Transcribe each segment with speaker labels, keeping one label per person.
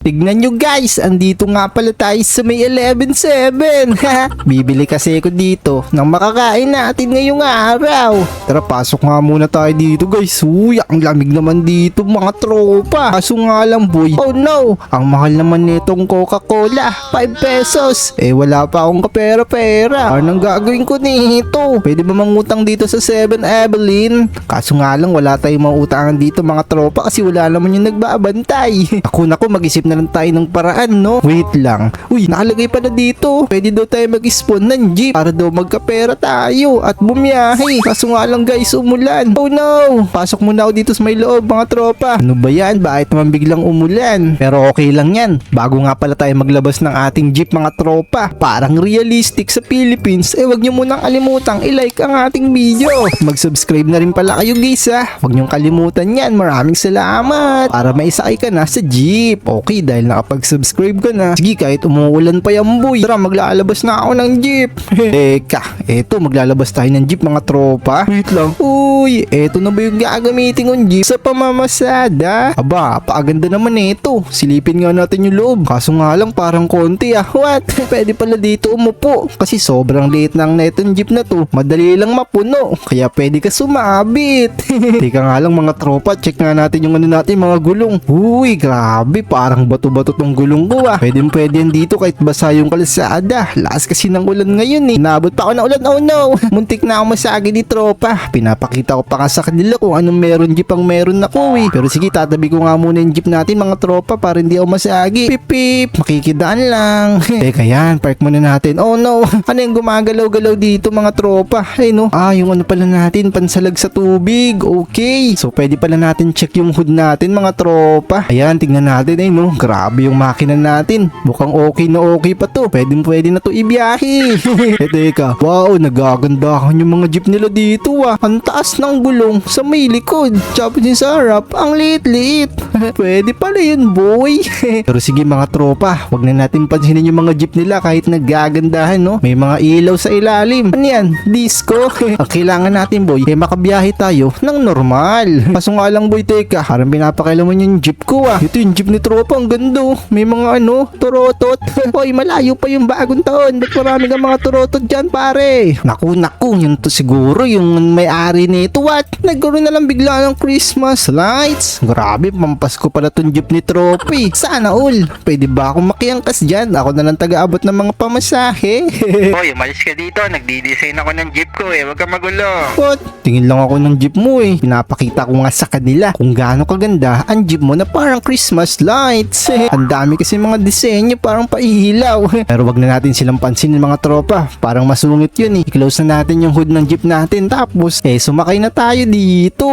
Speaker 1: Tignan nyo guys, andito nga pala tayo sa may 11-7. Ha? Bibili kasi ako dito ng makakain natin ngayong araw. Tara, pasok nga muna tayo dito guys. Uy, ang lamig naman dito mga tropa. Kaso nga lang boy, oh no, ang mahal naman nitong Coca-Cola. 5 pesos. Eh wala pa akong kapera-pera. Anong gagawin ko nito? Pwede ba mangutang dito sa 7 Evelyn? Kaso nga lang wala tayong mautangan dito mga tropa kasi wala naman yung nagbabantay. Ako nako mag-isip na lang tayo ng paraan no. Wait lang. Uy, nakalagay pala dito. Pwede daw tayo mag-spawn ng jeep para daw magkapera tayo at bumiyahe. Kaso nga lang guys, umulan. Oh no! Pasok muna ako dito sa may loob mga tropa. Ano ba yan? Bakit naman biglang umulan? Pero okay lang yan. Bago nga pala tayo maglabas ng ating jeep mga tropa. Parang realistic sa Philippines. Eh wag nyo munang kalimutang i-like ang ating video. Mag-subscribe na rin pala kayo guys ha. Wag nyo kalimutan yan. Maraming salamat. Para maisakay ka na sa jeep. Okay, dahil nakapag-subscribe ka na. Sige, kahit umuulan pa yan boy. Tara, maglalabas na ako ng jeep. Teka, eto maglalabas tayo ng jeep mga tropa. Wait lang. Uy, eto na ba yung gagamitin kong jeep sa pamamasada? Aba, paaganda naman ito. Silipin nga natin yung loob. Kaso nga lang parang konti ah. What? Pwede pala dito umupo. Kasi sobrang liit ng netong jeep na to. Madali lang mapuno. Kaya pwede ka sumabit. Teka nga lang mga tropa, check nga natin yung ano natin mga gulong. Uy, grabe. Parang bato-bato tong gulong ko ah. Pwede pwede yan dito kahit basa yung kalsada. Lakas kasi ng ulan ngayon eh. Naabot pa ako ng ulan. Oh no! Muntik na ako masagi ni tropa. Pinapakita ko pa nga sa kanila kung anong meron jeep ang meron ako eh. Pero sige, tatabi ko nga muna yung jeep natin mga tropa para hindi ako masagi. Pip pip, makikidaan lang. Teka yan, park muna natin. Oh no, ano yung gumagalaw-galaw dito mga tropa? Ay no, ah yung ano pala natin, pansalag sa tubig. Okay, so pwede pala natin check yung hood natin mga tropa. Ayan, tingnan natin eh no, grabe yung makina natin. Mukhang okay na okay pa to. Pwede pwede na to ibiyahe. eh teka, wow, nagagandahan yung mga jeep nila dito ah. Ang taas ng gulong sa may likod. Tapos yung sa harap, ang liit-liit. pwede pala yun boy. Pero sige mga tropa, wag na natin pansinin yung mga jeep nila kahit nagagandahan no. May mga ilaw sa ilalim. Ano yan? Disco? ang kailangan natin boy, eh makabiyahe tayo ng normal. Kaso nga lang boy, teka, parang pinapakailaman yung jeep ko ah. Ito yung jeep ni tropa, ang ganda oh. May mga ano, turotot. Hoy, malayo pa yung bagong taon. Ba't marami kang mga turotot dyan pare? Naku, naku, yun to siguro yung may-ari nito. What? Nagkaroon na lang bigla ng Christmas lights. Grabe, pampasko pala tong jeep ni Trophy. Sana all. Pwede ba akong makiangkas dyan? Ako na lang taga-abot ng mga pamasahe.
Speaker 2: Hoy, umalis ka dito. Nagdi-design ako ng jeep ko eh. Huwag ka magulo.
Speaker 1: What? Tingin lang ako ng jeep mo eh. Pinapakita ko nga sa kanila kung gaano kaganda ang jeep mo na parang Christmas lights. ang dami kasi mga disenyo parang paihilaw. Pero wag na natin silang pansinin mga tropa. Parang masungit yun eh. I-close na natin yung hood ng jeep natin. Tapos eh sumakay na tayo dito.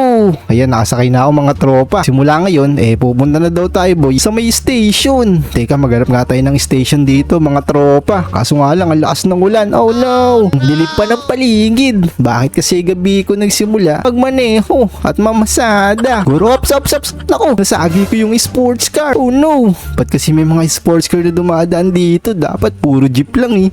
Speaker 1: Ayan nakasakay na ako mga tropa. Simula ngayon eh pupunta na daw tayo boy sa may station. Teka maghanap nga tayo ng station dito mga tropa. Kaso nga lang ang lakas ng ulan. Oh no! Ang Dilim pa ng paligid. Bakit kasi gabi ko nagsimula pagmaneho at mamasada? Guro, ups, ups, ups. Naku, nasagi ko yung sports car. Oh no! Ba't kasi may mga sports car na dumadaan dito? Dapat puro jeep lang eh.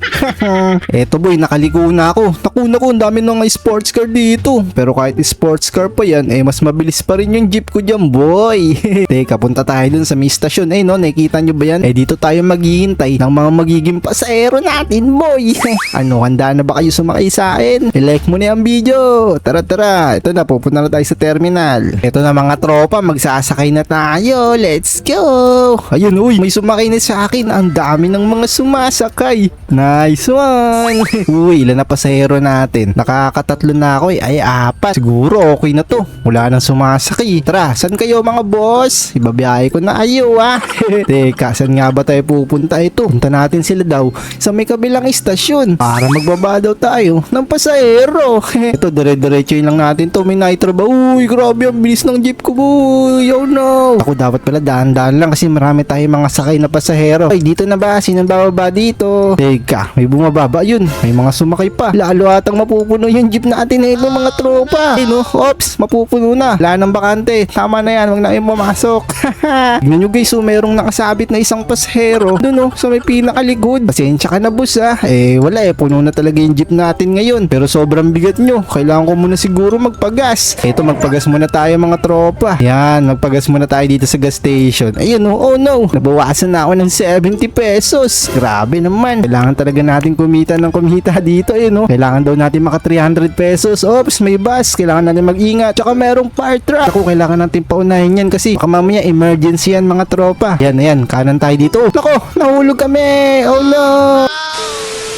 Speaker 1: Eto boy, nakaliko na ako. Naku, naku, ang dami ng sports car dito. Pero kahit sports car pa yan, eh mas mabilis pa rin yung jeep ko dyan boy. Teka, punta tayo dun sa may stasyon. Eh no, nakikita nyo ba yan? Eh dito tayo maghihintay ng mga magiging pasahero natin boy. ano, handa na ba kayo sumakay sa akin? I-like mo na yung video. Tara, tara. Ito na, pupunta na tayo sa terminal. Ito na mga tropa, magsasakay na tayo. Let's go! Ayun, uy, may sumakay na sa akin. Ang dami ng mga sumasakay. Nice one! uy, ilan na pasahero natin? Nakakatatlo na ako eh. Ay, apat. Siguro okay na to. Wala nang sumasakay. Tara, saan kayo mga boss? Ibabiyahe ko na ayo ah. Teka, saan nga ba tayo pupunta ito? Punta natin sila daw sa may kabilang istasyon para magbaba daw tayo ng pasahero. ito, dire-diretso lang natin to. May nitro ba? Uy, grabe ang bilis ng jeep ko boy. Oh no. Ako dapat pala dahan-dahan lang kasi marami tayong mga sakay na pasahero. Ay, dito na ba? Sino bababa dito? Teka, may bumababa. Yun, may mga sumakay pa. Lalo atang mapupuno yung jeep natin na ito mga tropa. Pa. Eh, no? Ops, mapupuno na. Wala nang bakante. Tama na yan, wag na kayong pumasok. Tignan nyo guys, so merong nakasabit na isang pasahero. Doon no, sa may pinakaligod. Pasensya ka na boss ah. Eh, wala eh, puno na talaga yung jeep natin ngayon. Pero sobrang bigat nyo. Kailangan ko muna siguro magpagas. Eto, magpagas muna tayo mga tropa. Yan, magpagas muna tayo dito sa gas station. Ayun no, oh no. Nabawasan na ako ng 70 pesos. Grabe naman. Kailangan talaga natin kumita ng kumita dito. Ayun no. Kailangan daw natin maka 300 pesos. Ops, may bus. Kailangan natin mag-ingat. Tsaka merong fire truck. Ako, kailangan natin paunahin yan kasi baka mamaya emergency yan mga tropa. Yan, yan. Kanan tayo dito. Nako, nahulog kami. Oh no.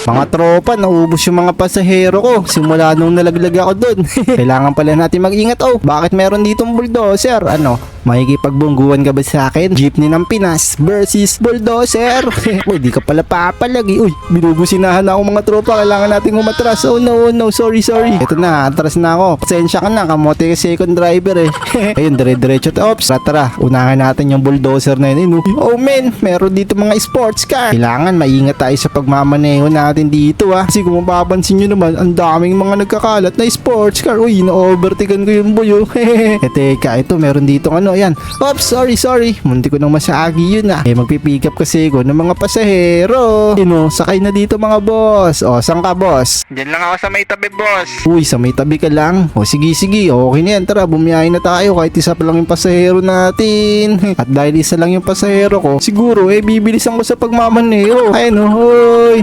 Speaker 1: Mga tropa, naubos yung mga pasahero ko. Simula nung nalaglag ako doon. Kailangan pala natin mag-ingat. Oh, bakit meron ditong bulldozer? Ano? Makikipagbungguan ka ba sa akin? Jeepney ng Pinas versus bulldozer. Uy, di ka pala papalagi. Uy, binubusinahan na ako mga tropa. Kailangan natin umatras. Oh no, oh no, sorry, sorry. Ito na, atras na ako. Pasensya ka na, kamote ka second driver eh. Ayun, dire-diretso. Ops, tara, tara. Unahan natin yung bulldozer na yun. eh? Oh man, meron dito mga sports car. Kailangan maingat tayo sa pagmamaneho natin dito ah. Kasi kung mapapansin nyo naman, ang daming mga nagkakalat na sports car. Uy, na-overtaken ko yung boy. oh. eh, teka, ito meron dito ano, yan. Oops, sorry, sorry. Munti ko nang masagi yun ah. Eh, magpipick up kasi ko ng mga pasahero. Yun oh, sakay na dito mga boss. O, saan ka boss?
Speaker 2: Diyan lang ako sa may tabi, boss.
Speaker 1: Uy, sa may tabi ka lang. O sige, sige. Okay na yan. Tara, bumiyahin na tayo. Kahit isa pa lang yung pasahero natin. At dahil isa lang yung pasahero ko, siguro eh, bibilisan ko sa pagmamaneho. Ayun, hoy.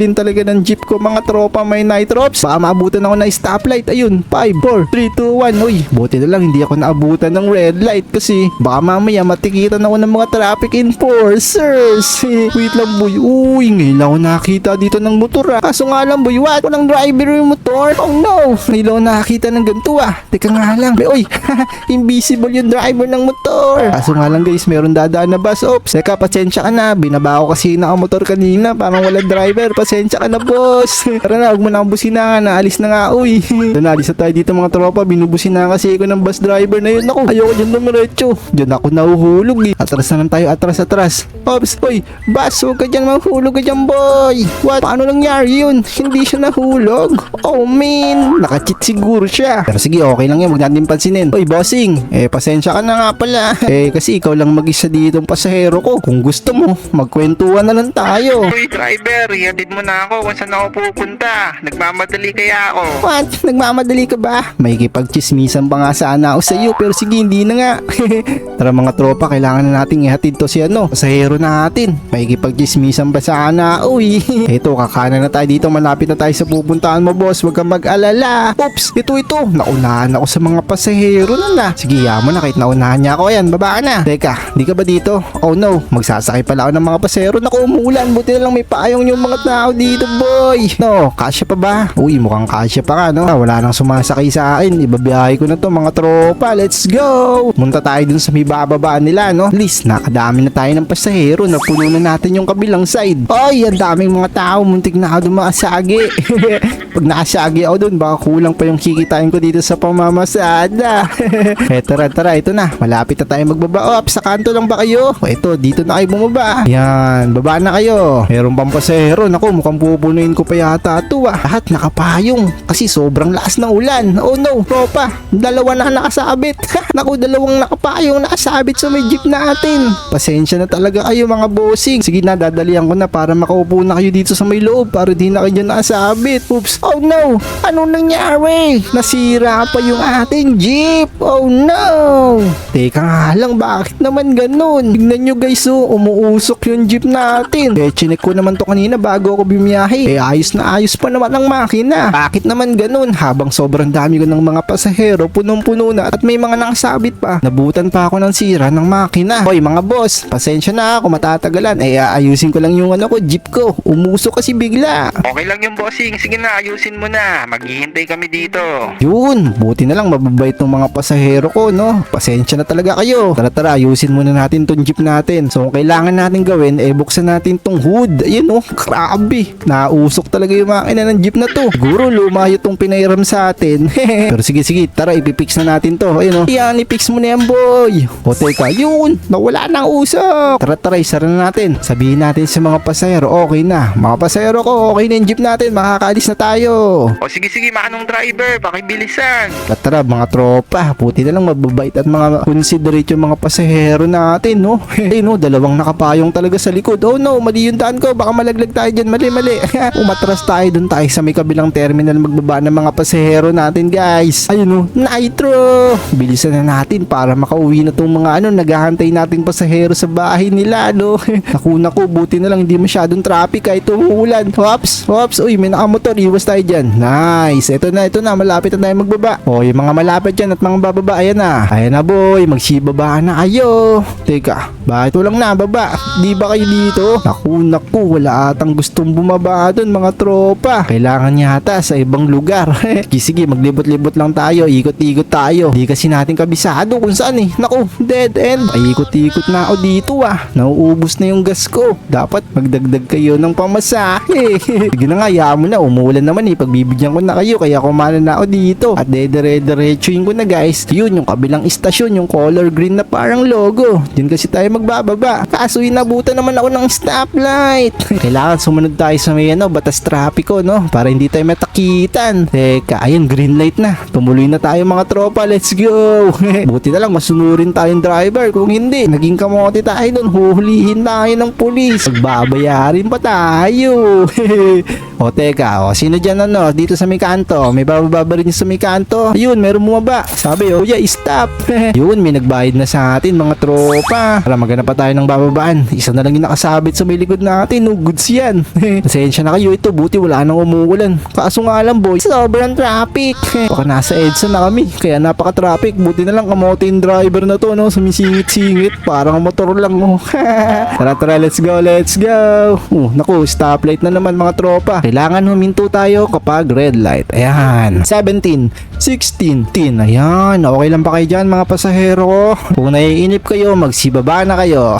Speaker 1: Napakatulin talaga ng jeep ko. Mga tropa may nitrops. Baka maabutan ako ng stoplight. Ayun, 5, 4, 3, 2, 1. Uy, buti na lang hindi ako naabutan ng red light kasi baka mamaya matikitan ako ng mga traffic enforcers. Wait lang, boy. Uy, ngayon lang ako nakita dito ng motor ah. Kaso nga lang, boy, what? Walang driver yung motor. Oh no! Ngayon lang ako nakakita ng ganito ah. Teka nga lang. Uy, invisible yung driver ng motor. Kaso nga lang guys, meron dadaan na bus. Oops, teka, pasensya ka na. Binaba ko kasi nakamotor kanina. Parang walang driver. Pasensya ka na, boss. Tara na, huwag mo na akong businahan. Naalis na nga, uy. Doon, na tayo dito mga tropa. Binubusinahan kasi ako ng bus driver na yun. Ako, ayoko dyan dumiretso. Diyan ako nahuhulog eh. Atras na lang tayo, atras, atras. Ops, uy, bus, huwag ka dyan mahulog ka dyan, boy. What? Paano nangyari yun? Hindi siya nahulog. Oh, man. Nakacheat siguro siya. Pero sige, okay lang yan. Huwag natin pansinin. Uy, bossing. Eh, pasensya ka na nga pala. eh, kasi ikaw lang mag-isa ditong pasahero ko. Kung gusto mo, magkwentuhan na lang tayo.
Speaker 2: Uy, driver, ihatid mo na ako kung saan ako pupunta. Nagmamadali kaya ako.
Speaker 1: What? Nagmamadali ka ba? May kipagchismisan pa nga sana ako sa iyo pero sige hindi na nga. Tara mga tropa, kailangan na nating ihatid to si ano, pasahero natin. May kipagchismisan pa sana. Uy, ito kakanan na tayo dito, malapit na tayo sa pupuntahan mo boss. Huwag kang mag-alala. Oops, ito ito. Naunahan ako sa mga pasahero na na. Sige, mo na kahit naunahan niya ako. Ayan, baba na. Teka, di ka ba dito? Oh no, magsasakay pala ako ng mga pasahero. Naku, umuulan. Buti na lang may payong yung mga tao dito, boy. No, kasya pa ba? Uy, mukhang kasya pa ka, no? Ah, wala nang sumasakay sa akin. Ibabiyahe ko na to, mga tropa. Let's go! Munta tayo dun sa may bababaan nila, no? At nakadami na tayo ng pasahero. Napuno na natin yung kabilang side. Ay, ang daming mga tao. Muntik na ako dumakasagi. Pag nakasagi ako dun, baka kulang pa yung kikitain ko dito sa pamamasada. eh, tara, tara. Ito na. Malapit na tayo magbaba. Oh, sa kanto lang ba kayo? O, ito, dito na kayo bumaba. Yan, baba na kayo. Meron pang pasahero. Naku, mukhang pupunuin ko pa yata ito ah. Lahat nakapayong. Kasi sobrang lakas ng ulan. Oh no, tropa. Dalawa na nakasabit. Naku, dalawang nakapayong nakasabit sa may jeep natin. Pasensya na talaga kayo mga bossing. Sige na, dadalian ko na para makaupo na kayo dito sa may loob para di na kayo nakasabit. Oops. Oh no! Anong nangyari? Nasira pa yung ating jeep. Oh no! Teka nga lang, bakit naman ganun? Tignan nyo guys, oh, umuusok yung jeep natin. Eh, chinek ko naman to kanina bago ako bumiyahe. Eh, ayos na ayos pa naman ang makina. Bakit naman ganun? Habang sobrang dami ko ng mga pasahero, punong-puno na at may mga nakasabit pa. Nabutan pa ako ng sira ng makina. Hoy, mga boss, pasensya na ako matatagalan. Eh, aayusin ko lang yung ano ko, jeep ko. Umusok kasi bigla.
Speaker 2: Okay lang yung bossing. Sige na, ayusin mo na. Maghihintay kami dito.
Speaker 1: Yun, buti na lang mababait ng mga pasahero ko, no? Pasensya na talaga kayo. Tara tara, ayusin muna natin tong jeep natin. So, ang kailangan natin gawin, eh, buksan natin tong hood. Ayun, oh, grabe. Nausok talaga yung makina ng jeep na to. Siguro, lumayo tong pinairam sa atin. Pero sige, sige, tara, ipipix na natin to. Ayun, oh. Yan, ipix mo na yan, boy. O, teka, yun, nawala na ang usok. Tara, tara, isara na natin. Sabihin natin sa mga pasahero, okay na. Mga pasahero ko, okay na yung jeep natin. Makakaalis na tayo.
Speaker 2: O sige sige manong driver, pakibilisan.
Speaker 1: At tara mga tropa, puti na lang mababait at mga considerate yung mga pasahero natin, no? Eh no, dalawang nakapayong talaga sa likod. Oh no, mali yung daan ko, baka malaglag tayo dyan, mali mali. Umatras tayo dun tayo sa may kabilang terminal magbaba ng mga pasahero natin guys. Ayun no, nitro! Bilisan na natin para makauwi na tong mga ano, naghahantay nating pasahero sa bahay nila, no? Naku naku, buti na lang hindi masyadong traffic kahit umuulan. Hops, hops, uy, may nakamotor, iwas tayo dyan. Nice, ito na, ito na, malapit na tayo magbaba. O, yung mga malapit dyan at mga bababa, ayan na. Ayan na boy, magsibaba na kayo. Teka, bakit walang nababa? Di ba kayo dito? Naku, naku, wala atang gustong bumaba dun mga tropa. Kailangan yata sa ibang lugar. sige, maglibot-libot lang tayo, ikot-ikot tayo. Di kasi natin kabisado kung saan eh. Naku, dead end. Ay, ikot-ikot na ako dito ah. Nauubos na yung gas ko. Dapat magdagdag kayo ng pamasahe. sige na nga, mo na. Umuulan naman eh. Pagbibigyan ko na kayo. Kaya kumana na ako dito. At dedere-derechoin ko na guys. Yun, yung kabilang istasyon, yung color green na parang logo. Diyan kasi tayo magbababa. Kaso inabutan naman ako ng stoplight. Kailangan sumunod tayo sa may ano, batas trapiko, no? Para hindi tayo matakitan. Teka, ayun, green light na. Tumuloy na tayo mga tropa. Let's go. Buti na lang masunurin tayong driver. Kung hindi, naging kamote tayo doon. Huhulihin tayo ng pulis. Magbabayarin pa tayo. o teka, o sino dyan ano? Dito sa may kanto. May bababa ba rin sa may kanto? Ayun, meron bumaba. Sabi, oh, yeah, stop. Yun, may nagbayad na sa atin mga tropa. Para maghanap pa tayo ng bababaan. Isa na lang yung nakasabit sa may likod natin. No, goods yan. Pasensya na kayo ito. Buti wala nang umuulan. Kaso nga lang boy, sobrang traffic. Baka nasa EDSA na kami. Kaya napaka-traffic. Buti na lang kamote driver na to. No? Sumisingit-singit. Parang motor lang. No? tara tara, let's go, let's go. Uh, naku, stoplight na naman mga tropa. Kailangan huminto tayo kapag red light. Ayan. 17, 16, 10. Ayan. Okay lang pa kayo dyan mga pasahero ko. Kung naiinip kayo, magsibaba na kayo.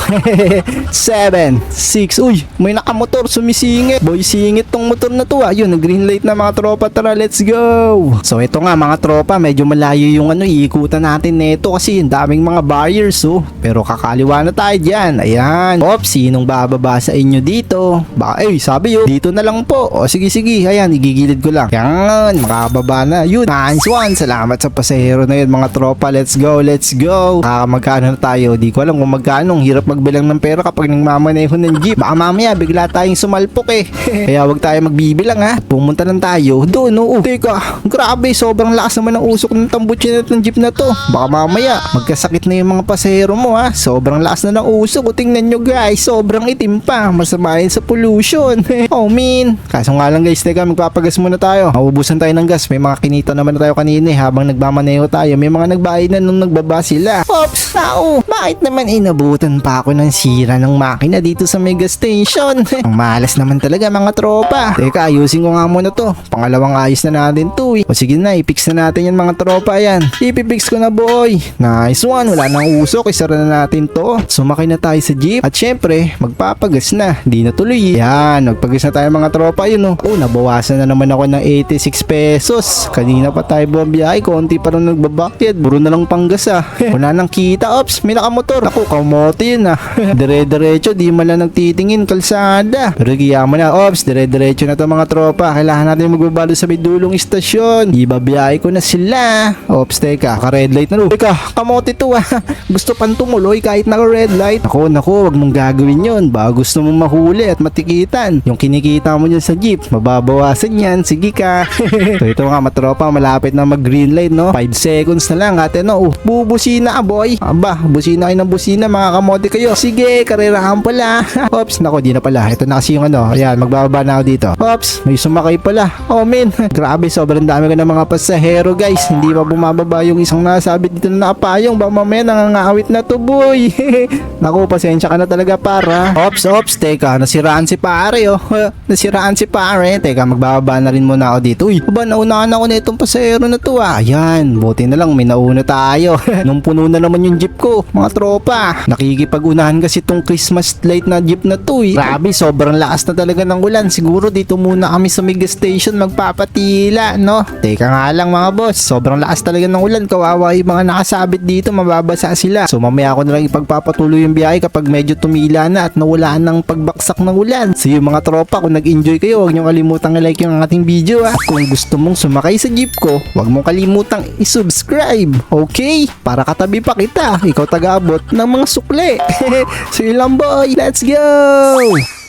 Speaker 1: 7, 6. Uy, may nakamotor sumisingit. Boy, singit tong motor na to ah. Yun, nag-green light na mga tropa. Tara, let's go. So, ito nga mga tropa. Medyo malayo yung ano, iikutan natin neto kasi yung daming mga barriers oh. Pero kakaliwa na tayo dyan. Ayan. Ops, sinong bababa sa inyo dito? Baka, eh, sabi yun. Dito na lang po. O, sige, sige. Ayan, igigilid ko lang. Yan, makababa na. Yun, nice one. Salamat sa pasahero na yun mga tropa. Let's go, let's go. Ah, magkano na tayo? Di ko alam kung magkano. Hirap magbilang ng pera kapag nagmamaneho ng jeep. Baka mamaya, bigla tayong sumalpok eh. Kaya wag tayo magbibilang ha. Pumunta lang tayo. Doon, oo. Teka, grabe. Sobrang lakas naman ng usok ng tambutsin at ng jeep na to. Baka mamaya, magkasakit na yung mga pasahero mo ha. Sobrang lakas na ng usok. O, tingnan nyo guys. Sobrang itim pa. Masama yun sa pollution. oh, min. Kaso nga lang guys, teka, magpapagas muna tayo. Maubusan tayo ng gas. May mga kinita naman na tayo kanina eh. Habang nagmamaneho tayo, may mga nagbayad na nung nagbaba sila. Ops, tao. Bakit naman inabutan pa ako ng sira ng makina dito sa mega station? Ang malas naman talaga mga tropa. Teka, ayusin ko nga muna to. Pangalawang ayos na natin to eh. O sige na, i-fix na natin yan mga tropa yan. Ipipix ko na boy. Nice one. Wala nang usok. Isara na natin to. Sumakay na tayo sa jeep. At syempre, magpapagas na. Di na tuloy eh. Yan, magpagas na tayo mga tropa yun oh. Oh, nabawasan na naman ako ng 86 pesos. Kanina pa tayo bumabiyahe. Konti pa rin nagbabakyat. Buro na lang panggas ah. Wala nang kita. Ops, may nakamotor. Ako, kamote yun ah. Dire-diretso, di man lang nagtitingin kalsada. Pero kaya mo na, ops, dire-diretso na to mga tropa. Kailangan natin magbabalo sa may dulong istasyon. Ibabiyahe ko na sila. Ops, teka, ka-red light na no. Teka, kamote to ah. Gusto pang tumuloy kahit naka-red light. Ako, nako, wag mong gagawin yun. Baka gusto mong mahuli at matikitan. Yung kinikita mo dyan sa jeep, mababawasan yan. Sige ka. so ito nga, matropa, malapit na mag-green light, no? 5 seconds na lang, ate, no? Uh, bubusina ka, boy. Aba, busina kayo ng busina, mga kamote kayo. Sige, karerahan pala. Ops, nako, di na pala. Ito na kasi yung ano. Ayan, magbababa na ako dito. Ops, may sumakay pala. Oh, men. Grabe, sobrang dami ko ng mga pasahero, guys. Hindi pa bumababa yung isang nasabit dito na nakapayong. Baka mamaya nangangawit na to, boy. Naku, pasensya ka na talaga, para. Ops, ops, teka, nasiraan si pare, oh. nasiraan si pare. Teka, magbababa na rin muna ako dito. Uy, aba, naunahan ako na itong pasahero na to, ah. Ayan, buti na lang, may nauna tayo. Nung puno na naman yung jeep ko, mga tropa. Nakikipag-unahan kasi tong Christmas light na jeep na to, eh. Grabe, sobrang lakas na talaga ng ulan. Siguro dito muna kami sa mega station magpapatila, no? Teka nga lang mga boss, sobrang lakas talaga ng ulan. Kawawa yung mga nakasabit dito, mababasa sila. So mamaya ako na lang ipagpapatuloy yung biyahe kapag medyo tumila na at nawala ng pagbaksak ng ulan. So yung mga tropa, kung nag-enjoy kayo, huwag nyo kalimutang i-like yung ating video ha. Kung gusto mong sumakay sa jeep ko, huwag mong kalimutang i-subscribe. Okay? Para katabi pa kita, ikaw taga-abot ng mga sukle. so yun lang boy, let's go!